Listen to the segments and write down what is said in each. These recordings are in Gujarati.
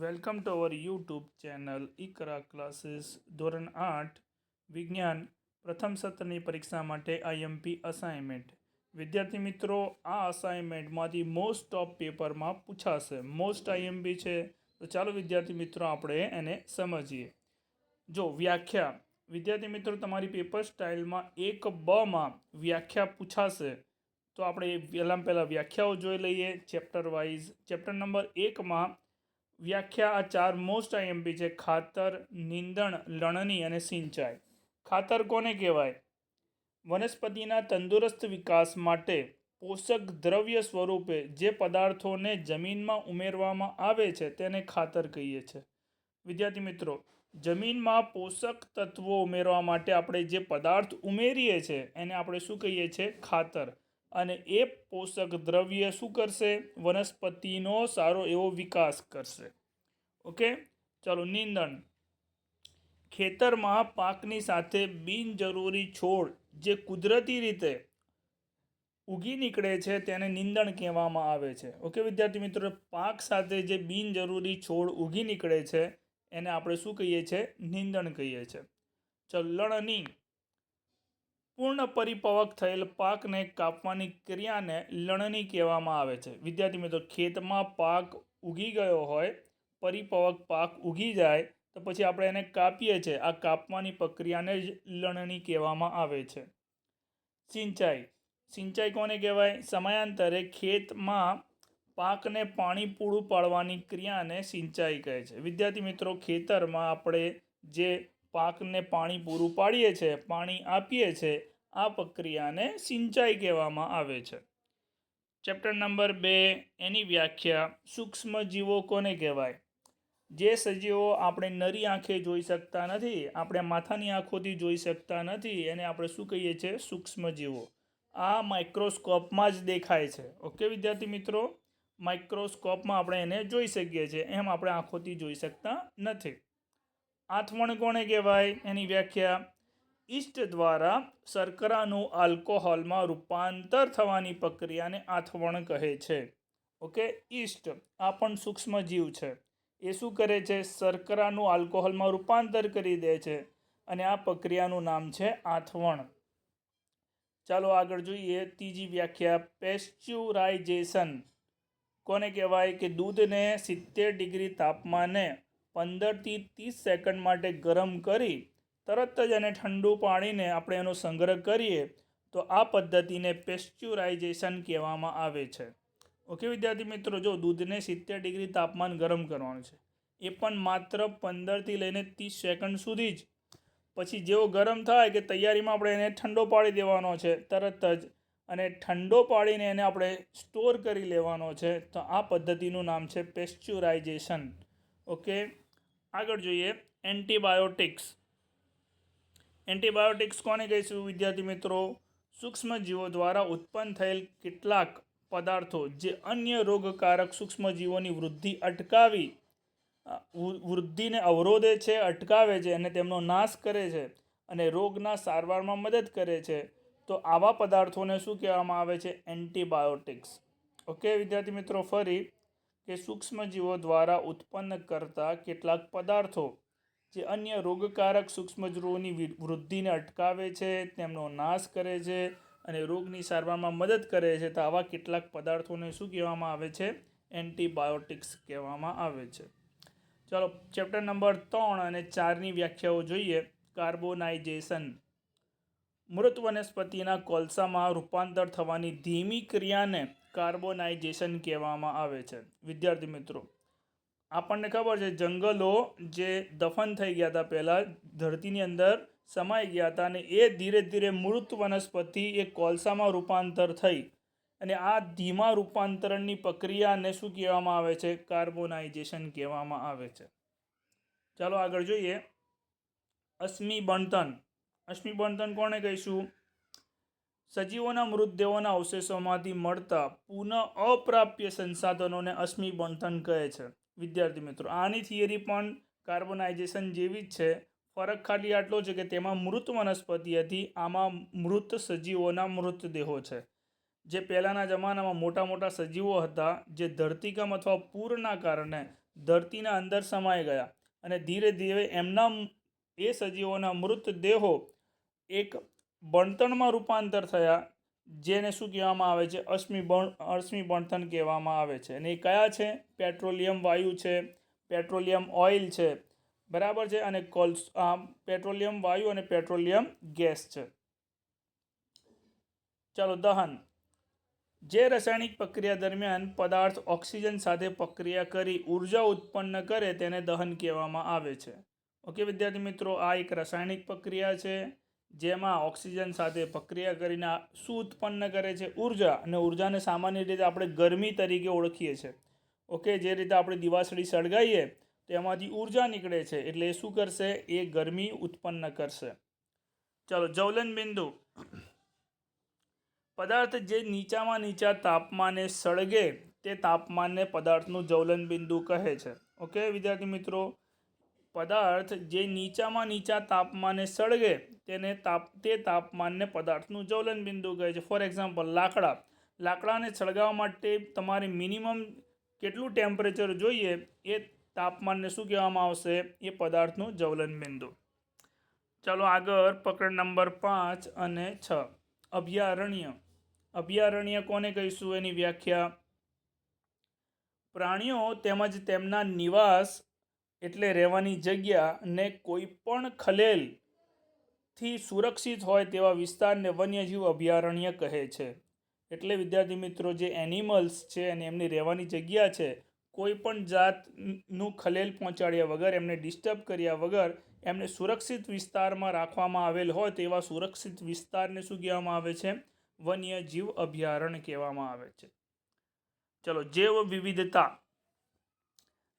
Welcome to our YouTube channel Iqra classes ધોરણ આઠ વિજ્ઞાન પ્રથમ સત્રની પરીક્ષા માટે આઈએમપી અસાઇનમેન્ટ વિદ્યાર્થી મિત્રો આ અસાઇનમેન્ટમાંથી મોસ્ટ ઓફ પેપરમાં પૂછાશે. મોસ્ટ આઈએમપી છે. તો ચાલો વિદ્યાર્થી મિત્રો, આપણે એને સમજીએ. જો વ્યાખ્યા. વિદ્યાર્થી મિત્રો, તમારી પેપર સ્ટાઇલમાં એક બમાં વ્યાખ્યા પૂછાશે. તો આપણે પહેલાં પહેલાં વ્યાખ્યાઓ જોઈ લઈએ. ચેપ્ટર વાઇઝ ચેપ્ટર નંબર એકમાં વ્યાખ્યા આ ચાર મોસ્ટ આઈએમપી છે. ખાતર, નીંદણ, લણણી અને સિંચાઈ. ખાતર કોને કહેવાય? વનસ્પતિના તંદુરસ્ત વિકાસ માટે પોષક દ્રવ્ય સ્વરૂપે જે પદાર્થોને જમીનમાં ઉમેરવામાં આવે છે તેને ખાતર કહીએ છીએ વિદ્યાર્થી મિત્રો, જમીનમાં પોષક તત્વો ઉમેરવા માટે આપણે જે પદાર્થ ઉમેરીએ છીએ એને આપણે શું કહીએ છીએ ખાતર. અને એ પોષક દ્રવ્ય શું કરશે? વનસ્પતિનો સારો એવો વિકાસ કરશે. ઓકે? ચાલો, નિંદણ. ખેતરમાં પાકની સાથે બિનજરૂરી છોડ જે કુદરતી રીતે ઉગી નીકળે છે, તેને નિંદણ કહેવામાં આવે છે. ઓકે, વિદ્યાર્થી મિત્રો? પાક સાથે જે બિનજરૂરી છોડ ઉગી નીકળે છે, એને આપણે શું કહીએ છીએ નિંદણ કહીએ છીએ ચલણની પૂર્ણ પરિપવક થયેલ પાકને કાપવાની ક્રિયાને લણણી કહેવામાં આવે છે. વિદ્યાર્થી મિત્રો, ખેતમાં પાક ઉગી ગયો હોય પરિપક્વ પાક ઉગી જાય, તો પછી આપણે એને કાપીએ છીએ. આ કાપવાની પ્રક્રિયાને જ લણણી કહેવામાં આવે છે. સિંચાઈ. સિંચાઈ કોને કહેવાય? સમયાંતરે ખેતમાં પાકને પાણી પૂરું પાડવાની ક્રિયાને સિંચાઈ કહે છે. વિદ્યાર્થી મિત્રો, ખેતરમાં આપણે જે પાકને પાણી પૂરું પાડીએ છીએ પાણી આપીએ છીએ આ પ્રક્રિયાને સિંચાઈ કહેવામાં આવે છે. ચેપ્ટર નંબર બે, એની વ્યાખ્યા. સૂક્ષ્મ જીવો કોને કહેવાય? જે સજીવો આપણે નરી આંખે જોઈ શકતા નથી, આપણે માથાની આંખોથી જોઈ શકતા નથી, એને આપણે શું કહીએ છીએ સૂક્ષ્મજીવો. આ માઇક્રોસ્કોપમાં જ દેખાય છે. ઓકે, વિદ્યાર્થી મિત્રો? માઇક્રોસ્કોપમાં આપણે એને જોઈ શકીએ છીએ. એમ આપણે આંખોથી જોઈ શકતા નથી. આથવણ કોને કહેવાય? એની વ્યાખ્યા ઈસ્ટ દ્વારા શર્કરાનું આલ્કોહોલમાં રૂપાંતર થવાની પ્રક્રિયાને આથવણ કહે છે. ઓકે ઈસ્ટ આ પણ સૂક્ષ્મજીવ છે. એ શું કરે છે? શર્કરાનું આલ્કોહોલમાં રૂપાંતર કરી દે છે અને આ પ્રક્રિયાનું નામ છે આથવણ. ચાલો આગળ જોઈએ ત્રીજી વ્યાખ્યા. પેસ્ચ્યુરાઇઝેશન. કોને કહેવાય કે દૂધને સિત્તેર ડિગ્રી તાપમાને પંદરથી ત્રીસ સેકન્ડ માટે ગરમ કરી તરત જ એને ઠંડુ પાણીને આપણે એનો સંગ્રહ કરીએ તો આ પદ્ધતિને પેસ્ચ્યુરાઇઝેશન કહેવામાં આવે છે. ઓકે, વિદ્યાર્થી મિત્રો, જો દૂધને સિત્તેર ડિગ્રી તાપમાન ગરમ કરવાનું છે, એ પણ માત્ર પંદરથી લઈને ત્રીસ સેકન્ડ સુધી જ. પછી જેવો ગરમ થાય કે તૈયારીમાં આપણે એને ઠંડો પાડી દેવાનો છે, તરત જ, અને ઠંડો પાડીને એને આપણે સ્ટોર કરી લેવાનો છે, તો આ પદ્ધતિનું નામ છે પેસ્ચ્યુરાઇઝેશન. ઓકે, આગળ જોઈએ, એન્ટીબાયોટિક્સ. એન્ટીબાયોટિક્સ કોને કહીશું, વિદ્યાર્થી મિત્રો? સૂક્ષ્મજીવો દ્વારા ઉત્પન્ન થયેલ કેટલાક પદાર્થો જે અન્ય રોગકારક સૂક્ષ્મજીવોની વૃદ્ધિ અટકાવી વૃદ્ધિને અવરોધે છે, અટકાવે છે અને તેમનો નાશ કરે છે અને રોગના સારવારમાં મદદ કરે છે, તો આવા પદાર્થોને શું કહેવામાં આવે છે? એન્ટીબાયોટિક્સ. ઓકે, વિદ્યાર્થી મિત્રો, ફરી કે સૂક્ષ્મજીવો દ્વારા ઉત્પન્ન કરતા કેટલાક પદાર્થો જે અન્ય રોગકારક સૂક્ષ્મજીવોની વૃદ્ધિને અટકાવે છે, તેમનો નાશ કરે છે અને રોગની સારવારમાં મદદ કરે છે, તો આવા કેટલાક પદાર્થોને શું કહેવામાં આવે છે? એન્ટીબાયોટિક્સ કહેવામાં આવે છે. ચાલો, ચેપ્ટર નંબર ત્રણ અને ચારની વ્યાખ્યાઓ જોઈએ. કાર્બોનાઇઝેશન. મૃત વનસ્પતિના કોલસામાં રૂપાંતર થવાની ધીમી ક્રિયાને કાર્બોનાઇઝેશન કહેવામાં આવે છે. વિદ્યાર્થી મિત્રો, આપણને ખબર છે, જંગલો જે દફન થઈ ગયા હતા પહેલાં ધરતીની અંદર સમાઈ ગયા હતા અને એ ધીરે ધીરે મૃત વનસ્પતિ એ કોલસામાં રૂપાંતર થઈ અને આ ધીમા રૂપાંતરણની પ્રક્રિયાને શું કહેવામાં આવે છે? કાર્બોનાઇઝેશન કહેવામાં આવે છે. ચાલો આગળ જોઈએ. અશ્મિ બણતન અશ્મિ બણતન કોને કહીશું? સજીવોના મૃતદેહોના અવશેષોમાંથી મળતા પુનઃ અપ્રાપ્ય સંસાધનોને અશ્મિ બણતન કહે છે. વિદ્યાર્થી મિત્રો, આની થિયરી પણ કાર્બોનાઇઝેશન જેવી જ છે. ફરક ખાલી આટલો છે કે તેમાં મૃત વનસ્પતિ હતી, આમાં મૃત સજીવોના મૃતદેહો છે. જે પહેલાંના જમાનામાં મોટા મોટા સજીવો હતા, જે ધરતીકમ અથવા પૂરના કારણે ધરતીના અંદર સમાઈ ગયા અને ધીરે ધીરે એમના એ સજીવોના મૃતદેહો એક બણતણમાં રૂપાંતર થયા, જેને શું કહેવામાં આવે છે? અશ્મિ બણ અશ્મિ બણતણ કહેવામાં આવે છે. અને એ કયા છે? પેટ્રોલિયમ વાયુ છે, પેટ્રોલિયમ ઓઇલ છે. બરાબર છે અને કોલ્સ પેટ્રોલિયમ વાયુ અને પેટ્રોલિયમ ગેસ છે. ચાલો દહન. જે રાસાયણિક પ્રક્રિયા દરમિયાન પદાર્થ ઓક્સિજન સાથે પ્રક્રિયા કરી ઊર્જા ઉત્પન્ન કરે તેને દહન કહેવામાં આવે છે. ઓકે, વિદ્યાર્થી મિત્રો, આ એક રાસાયણિક પ્રક્રિયા છે, જેમાં ઓક્સિજન સાથે પ્રક્રિયા કરીને શું ઉત્પન્ન કરે છે? ઊર્જા. અને ઉર્જાને સામાન્ય રીતે આપણે ગરમી તરીકે ઓળખીએ છીએ. ઓકે, જે રીતે આપણે દિવાસળી સળગાવીએ તો એમાંથી ઊર્જા નીકળે છે એટલે શું કરશે? એ ગરમી ઉત્પન્ન કરશે. ચાલો, જવલન બિંદુ. પદાર્થ જે નીચામાં નીચા તાપમાને સળગે, તે તાપમાનને પદાર્થનું જવલન બિંદુ કહે છે. ઓકે, વિદ્યાર્થી મિત્રો? પદાર્થ જે નીચામાં નીચા તાપમાને સળગે, તેને તાપ, તે તાપમાનને પદાર્થનું જવલન બિંદુ કહે છે. ફોર એક્ઝામ્પલ લાકડા. લાકડાને સળગાવવા માટે તમારે મિનિમમ કેટલું ટેમ્પરેચર જોઈએ? એ તાપમાનને શું કહેવામાં આવશે? એ પદાર્થનું જ્વલન બિંદુ. ચાલો આગળ પકડ નંબર પાંચ અને છ. અભયારણ્ય. અભયારણ્ય કોને કહીશું એની વ્યાખ્યા? પ્રાણીઓ તેમજ તેમના નિવાસ એટલે રહેવાની જગ્યાને કોઈ પણ ખલેલથી સુરક્ષિત હોય તેવા વિસ્તારને વન્યજીવ અભયારણ્ય કહે છે. એટલે વિદ્યાર્થી મિત્રો, જે એનિમલ્સ છે અને એમની રહેવાની જગ્યા છે કોઈ પણ જાતનું ખલેલ પહોંચાડ્યા વગર, એમને ડિસ્ટર્બ કર્યા વગર, એમને સુરક્ષિત વિસ્તારમાં રાખવામાં આવેલ હોય તેવા સુરક્ષિત વિસ્તારને શું કહેવામાં આવે છે? વન્યજીવ અભયારણ્ય કહેવામાં આવે છે. ચલો જૈવ વિવિધતા,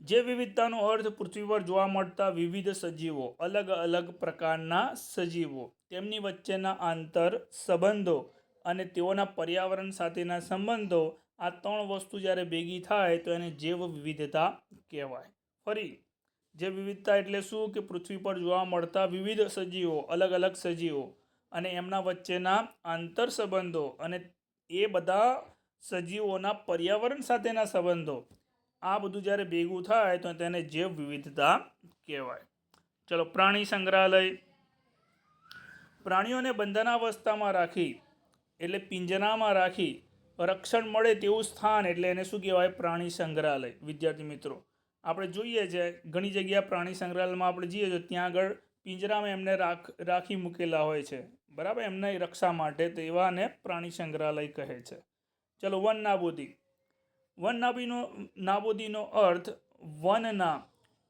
જે વિવિધતાનો અર્થ પૃથ્વી પર જોવા મળતા વિવિધ સજીવો, અલગ અલગ પ્રકારના સજીવો, તેમની વચ્ચેના આંતર સંબંધો અને તેઓના પર્યાવરણ સાથેના સંબંધો આ ત્રણ વસ્તુ જ્યારે ભેગી થાય તો એને જૈવ વિવિધતા કહેવાય. ફરી, જે વિવિધતા એટલે શું? કે પૃથ્વી પર જોવા મળતા વિવિધ સજીવો અલગ અલગ સજીવો અને એમના વચ્ચેના આંતર સંબંધો અને એ બધા સજીવોના પર્યાવરણ સાથેના સંબંધો. આ બધું જ્યારે ભેગું થાય તો તેને જૈવ વિવિધતા કહેવાય. ચલો, પ્રાણી સંગ્રહાલય. પ્રાણીઓને બંધનાવસ્થામાં રાખી, એટલે પિંજરામાં રાખી રક્ષણ મળે તેવું સ્થાન એટલે એને શું કહેવાય? પ્રાણી સંગ્રહાલય. વિદ્યાર્થી મિત્રો, આપણે જોઈએ છે, ઘણી જગ્યા પ્રાણી સંગ્રહાલયમાં આપણે જઈએ તો ત્યાં આગળ પિંજરામાં એમને રાખ, રાખી મૂકેલા હોય છે. બરાબર? એમને રક્ષા માટે તેવાને પ્રાણી સંગ્રહાલય કહે છે. ચલો, વન નાબૂદી. વન નાબીનો નાબૂદીનો અર્થ વનના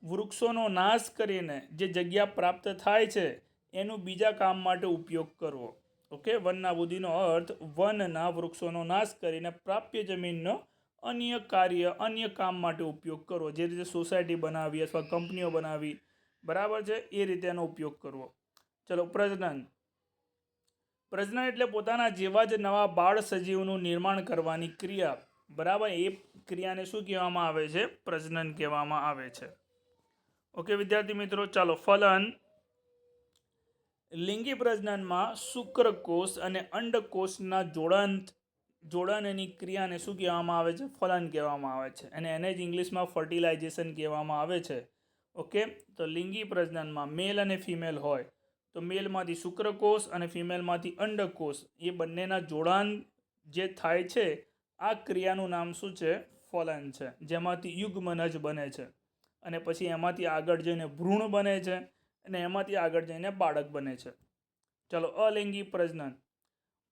વૃક્ષોનો નાશ કરીને જે જગ્યા પ્રાપ્ત થાય છે, એનું બીજા કામ માટે ઉપયોગ કરવો. ઓકે વનનાબુદ્ધિનો અર્થ વનના વૃક્ષોનો નાશ કરીને પ્રાપ્ય જમીનનો અન્ય કાર્ય, અન્ય કામ માટે ઉપયોગ કરવો. જે રીતે સોસાયટી બનાવી અથવા કંપનીઓ બનાવી, બરાબર છે? એ રીતે એનો ઉપયોગ કરવો. ચલો, પ્રજનન. પ્રજનન એટલે પોતાના જેવા જ નવા બાળ સજીવનું નિર્માણ કરવાની ક્રિયા. બરાબર? એ ક્રિયાને શું કહેવામાં આવે છે? પ્રજનન કહેવામાં આવે છે. ઓકે, વિદ્યાર્થી મિત્રો, ચાલો, ફલન. લિંગી પ્રજનનમાં શુક્રકોષ અને અંડકોષના જોડાણ જોડાણની ક્રિયાને શું કહેવામાં આવે છે? ફલન કહેવામાં આવે છે. અને એને જ ઇંગ્લિશમાં ફર્ટિલાઇઝેશન કહેવામાં આવે છે. ઓકે? તો લિંગી પ્રજનનમાં મેલ અને ફિમેલ હોય. તો મેલમાંથી શુક્રકોષ અને ફિમેલમાંથી અંડકોષ. એ બંનેના જોડાણ જે થાય છે, આ ક્રિયાનું નામ શું છે? ફલન છે. જેમાંથી યુગ્મનજ બને છે. અને પછી એમાંથી આગળ જઈને ભ્રૂણ બને છે. અને એમાંથી આગળ જઈને બાળક બને છે. ચલો, અલિંગી પ્રજનન.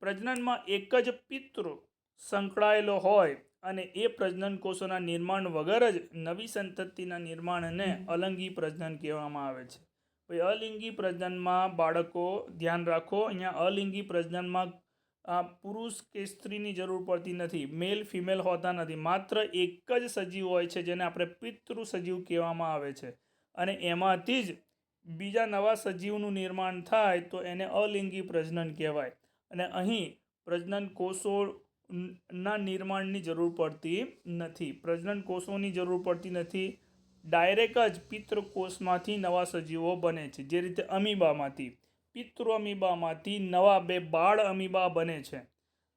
પ્રજનનમાં એક જ પિતૃ સંકળાયેલો હોય અને એ પ્રજનન કોષોના નિર્માણ વગર જ નવી સંતતિના નિર્માણને અલંગી પ્રજનન કહેવામાં આવે છે. ભાઈ, અલિંગી પ્રજનનમાં બાળકો ધ્યાન રાખો, અહીંયા અલિંગી પ્રજનનમાં આ પુરુષ કે સ્ત્રીની જરૂર પડતી નથી મેલ ફિમેલ હોતા નથી, માત્ર એક જ સજીવ હોય છે જેને આપણે પિતૃ સજીવ કહેવામાં આવે છે. અને એમાંથી જ બીજા નવા સજીવનું નિર્માણ થાય તો એને અલિંગી પ્રજનન કહેવાય. અને અહીં પ્રજનન કોષોના નિર્માણની જરૂર પડતી નથી. પ્રજનન કોષોની જરૂર પડતી નથી. ડાયરેક્ટ જ પિતૃકોષમાંથી નવા સજીવો બને છે. જે રીતે અમીબામાંથી. પિતૃ અમીબામાંથી નવા બે બાળ અમીબા બને છે.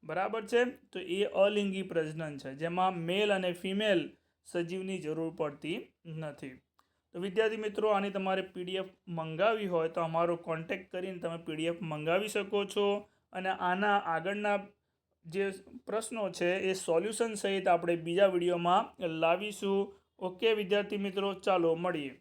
બરાબર છે? તો એ અલિંગી પ્રજનન છે, જેમાં મેલ અને ફિમેલ સજીવની જરૂર પડતી નથી. તો વિદ્યાર્થી મિત્રો, આની તમારે પીડીએફ મંગાવી હોય તો અમારો કોન્ટેક્ટ કરીને તમે પીડીએફ મંગાવી શકો છો. અને આના આગળના જે પ્રશ્નો છે, એ સોલ્યુશન સહિત આપણે બીજા વિડીયોમાં લાવીશું. ઓકે વિદ્યાર્થી મિત્રો, ચાલો મળીએ.